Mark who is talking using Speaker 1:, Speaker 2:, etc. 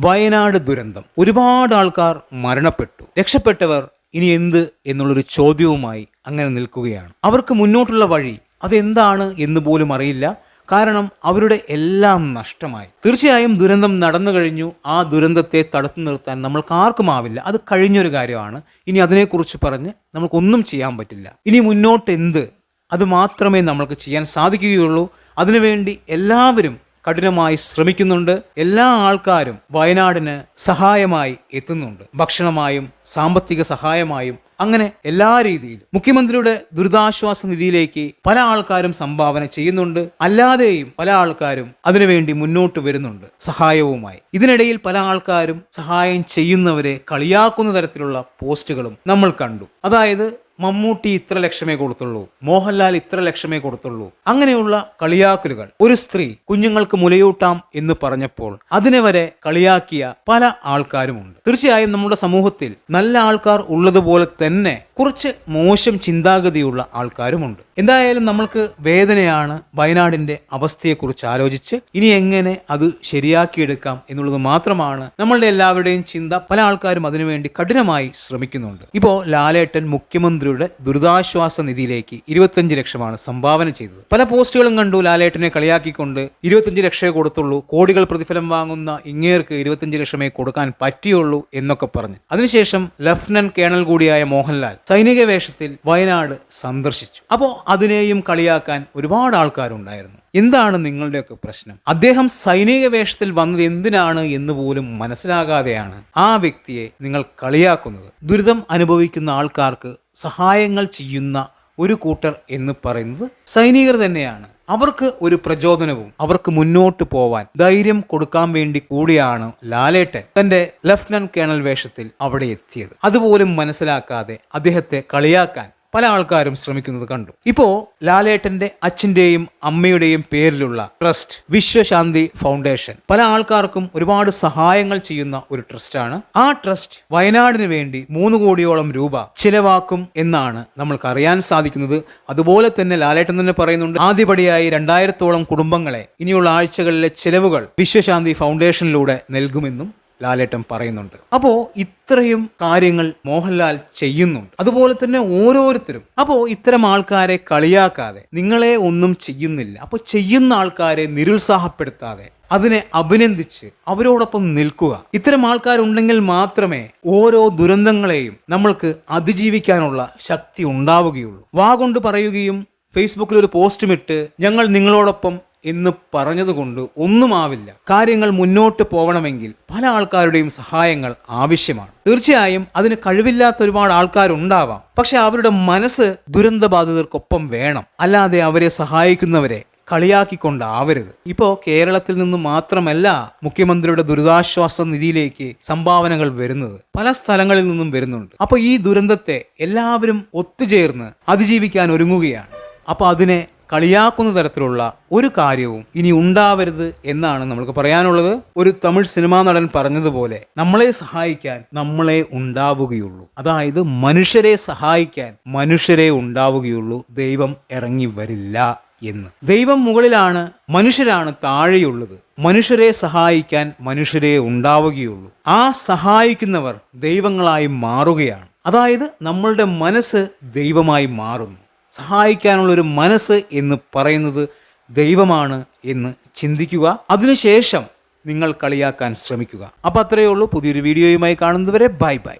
Speaker 1: വയനാട് ദുരന്തം. ഒരുപാട് ആൾക്കാർ മരണപ്പെട്ടു. രക്ഷപ്പെട്ടവർ ഇനി എന്ത് എന്നുള്ളൊരു ചോദ്യവുമായി അങ്ങനെ നിൽക്കുകയാണ്. അവർക്ക് മുന്നോട്ടുള്ള വഴി അതെന്താണ് എന്ന് പോലും അറിയില്ല. കാരണം അവരുടെ എല്ലാം നഷ്ടമായി. തീർച്ചയായും ദുരന്തം നടന്നു കഴിഞ്ഞു. ആ ദുരന്തത്തെ തടുത്തു നിർത്താൻ നമ്മൾക്ക് ആർക്കും ആവില്ല. അത് കഴിഞ്ഞൊരു കാര്യമാണ്. ഇനി അതിനെക്കുറിച്ച് പറഞ്ഞ് നമുക്കൊന്നും ചെയ്യാൻ പറ്റില്ല. ഇനി മുന്നോട്ട് എന്ത് അത് മാത്രമേ നമ്മൾക്ക് ചെയ്യാൻ സാധിക്കുകയുള്ളൂ. അതിനുവേണ്ടി എല്ലാവരും കഠിനമായി ശ്രമിക്കുന്നുണ്ട്. എല്ലാ ആൾക്കാരും വയനാടിന് സഹായമായി എത്തുന്നുണ്ട്. ഭക്ഷണമായും സാമ്പത്തിക സഹായമായും അങ്ങനെ എല്ലാ രീതിയിലും. മുഖ്യമന്ത്രിയുടെ ദുരിതാശ്വാസ നിധിയിലേക്ക് പല ആൾക്കാരും സംഭാവന ചെയ്യുന്നുണ്ട്. അല്ലാതെയും പല ആൾക്കാരും അതിനുവേണ്ടി മുന്നോട്ട് വരുന്നുണ്ട് സഹായവുമായി. ഇതിനിടയിൽ പല ആൾക്കാരും സഹായം ചെയ്യുന്നവരെ കളിയാക്കുന്ന തരത്തിലുള്ള പോസ്റ്റുകളും നമ്മൾ കണ്ടു. അതായത് മമ്മൂട്ടി ഇത്ര ലക്ഷമേ കൊടുത്തുള്ളൂ മോഹൻലാൽ ഇത്ര ലക്ഷമേ കൊടുത്തുള്ളൂ. അങ്ങനെയുള്ള കളിയാക്കലുകൾ. ഒരു സ്ത്രീ കുഞ്ഞുങ്ങൾക്ക് മുലയൂട്ടാം എന്ന് പറഞ്ഞപ്പോൾ അതിനെ വരെ കളിയാക്കിയ പല ആൾക്കാരുമുണ്ട്. തീർച്ചയായും നമ്മുടെ സമൂഹത്തിൽ നല്ല ആൾക്കാർ ഉള്ളതുപോലെ തന്നെ കുറച്ച് മോശം ചിന്താഗതിയുള്ള ആൾക്കാരുമുണ്ട്. എന്തായാലും നമ്മൾക്ക് വേദനയാണ് വയനാടിന്റെ അവസ്ഥയെക്കുറിച്ച് ആലോചിച്ച് ഇനി എങ്ങനെ അത് ശരിയാക്കിയെടുക്കാം എന്നുള്ളത് മാത്രമാണ് നമ്മളുടെ എല്ലാവരുടെയും ചിന്ത പല ആൾക്കാരും അതിനുവേണ്ടി കഠിനമായി ശ്രമിക്കുന്നുണ്ട്. ഇപ്പോൾ ലാലേട്ടൻ മുഖ്യമന്ത്രിയുടെ ദുരിതാശ്വാസ നിധിയിലേക്ക് ഇരുപത്തഞ്ച് ലക്ഷമാണ് സംഭാവന ചെയ്തത്. പല പോസ്റ്റുകളും കണ്ടു ലാലേട്ടനെ കളിയാക്കിക്കൊണ്ട് ഇരുപത്തഞ്ച് ലക്ഷമേ കൊടുത്തുള്ളൂ കോടികൾ പ്രതിഫലം വാങ്ങുന്ന ഇങ്ങേർക്ക് ഇരുപത്തഞ്ച് ലക്ഷമേ കൊടുക്കാൻ പറ്റിയുള്ളൂ എന്നൊക്കെ പറഞ്ഞു. അതിനുശേഷം ലഫ്റ്റനന്റ് കേണൽ കൂടിയായ മോഹൻലാൽ സൈനിക വേഷത്തിൽ വയനാട് സന്ദർശിച്ചു. അപ്പോൾ അതിനെയും കളിയാക്കാൻ ഒരുപാട് ആൾക്കാരുണ്ടായിരുന്നു. എന്താണ് നിങ്ങളുടെയൊക്കെ പ്രശ്നം? അദ്ദേഹം സൈനിക വേഷത്തിൽ വന്നത് എന്തിനാണ് എന്ന് പോലും മനസ്സിലാകാതെയാണ് ആ വ്യക്തിയെ നിങ്ങൾ കളിയാക്കുന്നത്. ദുരിതം അനുഭവിക്കുന്ന ആൾക്കാർക്ക് സഹായങ്ങൾ ചെയ്യുന്ന ഒരു കൂട്ടർ എന്ന് പറയുന്നത് സൈനികർ തന്നെയാണ്. അവർക്ക് ഒരു പ്രചോദനവും അവർക്ക് മുന്നോട്ട് പോവാൻ ധൈര്യം കൊടുക്കാൻ വേണ്ടി കൂടിയാണ് ലാലേട്ടൻ തന്റെ ലഫ്റ്റനന്റ് കേണൽ വേഷത്തിൽ അവിടെ എത്തിയത്. അതുപോലും മനസ്സിലാക്കാതെ അദ്ദേഹത്തെ കളിയാക്കാൻ പല ആൾക്കാരും ശ്രമിക്കുന്നത് കണ്ടു. ഇപ്പോ ലാലേട്ടന്റെ അച്ഛന്റെയും അമ്മയുടെയും പേരിലുള്ള ട്രസ്റ്റ് വിശ്വശാന്തി ഫൗണ്ടേഷൻ. പല ആൾക്കാർക്കും ഒരുപാട് സഹായങ്ങൾ ചെയ്യുന്ന ഒരു ട്രസ്റ്റാണ്. ആ ട്രസ്റ്റ് വയനാടിന് വേണ്ടി മൂന്ന് കോടിയോളം രൂപ ചിലവാക്കും എന്നാണ് നമ്മൾക്ക് അറിയാൻ സാധിക്കുന്നത്. അതുപോലെ തന്നെ ലാലേട്ടൻ തന്നെ പറയുന്നുണ്ട് ആദ്യപടിയായി രണ്ടായിരത്തോളം കുടുംബങ്ങളെ ഇനിയുള്ള ആഴ്ചകളിലെ ചിലവുകൾ വിശ്വശാന്തി ഫൗണ്ടേഷനിലൂടെ നൽകുമെന്നും ലാലേട്ടൻ പറയുന്നുണ്ട്. അപ്പോൾ ഇത്രയും കാര്യങ്ങൾ മോഹൻലാൽ ചെയ്യുന്നുണ്ട്. അതുപോലെ തന്നെ ഓരോരുത്തരും. അപ്പോൾ ഇത്തരം ആൾക്കാരെ കളിയാക്കാതെ നിങ്ങളെ ഒന്നും ചെയ്യുന്നില്ല. അപ്പോൾ ചെയ്യുന്ന ആൾക്കാരെ നിരുത്സാഹപ്പെടുത്താതെ അതിനെ അഭിനന്ദിച്ച് അവരോടൊപ്പം നിൽക്കുക. ഇത്തരം ആൾക്കാരുണ്ടെങ്കിൽ മാത്രമേ ഓരോ ദുരന്തങ്ങളെയും നമ്മൾക്ക് അതിജീവിക്കാനുള്ള ശക്തി ഉണ്ടാവുകയുള്ളൂ. വാ കൊണ്ട് പറയുകയും ഫേസ്ബുക്കിൽ ഒരു പോസ്റ്റും ഇട്ട് ഞങ്ങൾ നിങ്ങളോടൊപ്പം എന്ന് പറഞ്ഞതുകൊണ്ട് ഒന്നുമാവില്ല കാര്യങ്ങൾ മുന്നോട്ട് പോകണമെങ്കിൽ പല ആൾക്കാരുടെയും സഹായങ്ങൾ ആവശ്യമാണ്. തീർച്ചയായും അതിന് കഴിവില്ലാത്ത ഒരുപാട് ആൾക്കാരുണ്ടാവാം. പക്ഷെ അവരുടെ മനസ്സ് ദുരന്തബാധിതർക്കൊപ്പം വേണം. അല്ലാതെ അവരെ സഹായിക്കുന്നവരെ കളിയാക്കിക്കൊണ്ടാവരുത്. ഇപ്പോൾ കേരളത്തിൽ നിന്ന് മാത്രമല്ല മുഖ്യമന്ത്രിയുടെ ദുരിതാശ്വാസ നിധിയിലേക്ക് സംഭാവനകൾ വരുന്നത് പല സ്ഥലങ്ങളിൽ നിന്നും വരുന്നുണ്ട്. അപ്പോൾ ഈ ദുരന്തത്തെ എല്ലാവരും ഒത്തുചേർന്ന് അതിജീവിക്കാൻ ഒരുങ്ങുകയാണ്. അപ്പോൾ അതിനെ കളിയാക്കുന്ന തരത്തിലുള്ള ഒരു കാര്യവും ഇനി ഉണ്ടാവരുത് എന്നാണ് നമ്മൾക്ക് പറയാനുള്ളത്. ഒരു തമിഴ് സിനിമാ നടൻ പറഞ്ഞതുപോലെ നമ്മളെ സഹായിക്കാൻ നമ്മളെ ഉണ്ടാവുകയുള്ളൂ. അതായത് മനുഷ്യരെ സഹായിക്കാൻ മനുഷ്യരെ ഉണ്ടാവുകയുള്ളൂ. ദൈവം ഇറങ്ങി വരില്ല എന്ന്. ദൈവം മുകളിലാണ് മനുഷ്യരാണ് താഴെയുള്ളത്. മനുഷ്യരെ സഹായിക്കാൻ മനുഷ്യരെ ഉണ്ടാവുകയുള്ളൂ. ആ സഹായിക്കുന്നവർ ദൈവങ്ങളായി മാറുകയാണ്. അതായത് നമ്മളുടെ മനസ്സ് ദൈവമായി മാറുന്നു. സഹായിക്കാനുള്ള ഒരു മനസ്സ് എന്ന് പറയുന്നത് ദൈവമാണ് എന്ന് ചിന്തിക്കുക. അതിനുശേഷം നിങ്ങൾ കളിയാക്കാൻ ശ്രമിക്കുക. അപ്പോൾ അത്രയേ ഉള്ളൂ. പുതിയൊരു വീഡിയോയുമായി കാണുന്നതുവരെ ബൈ ബൈ.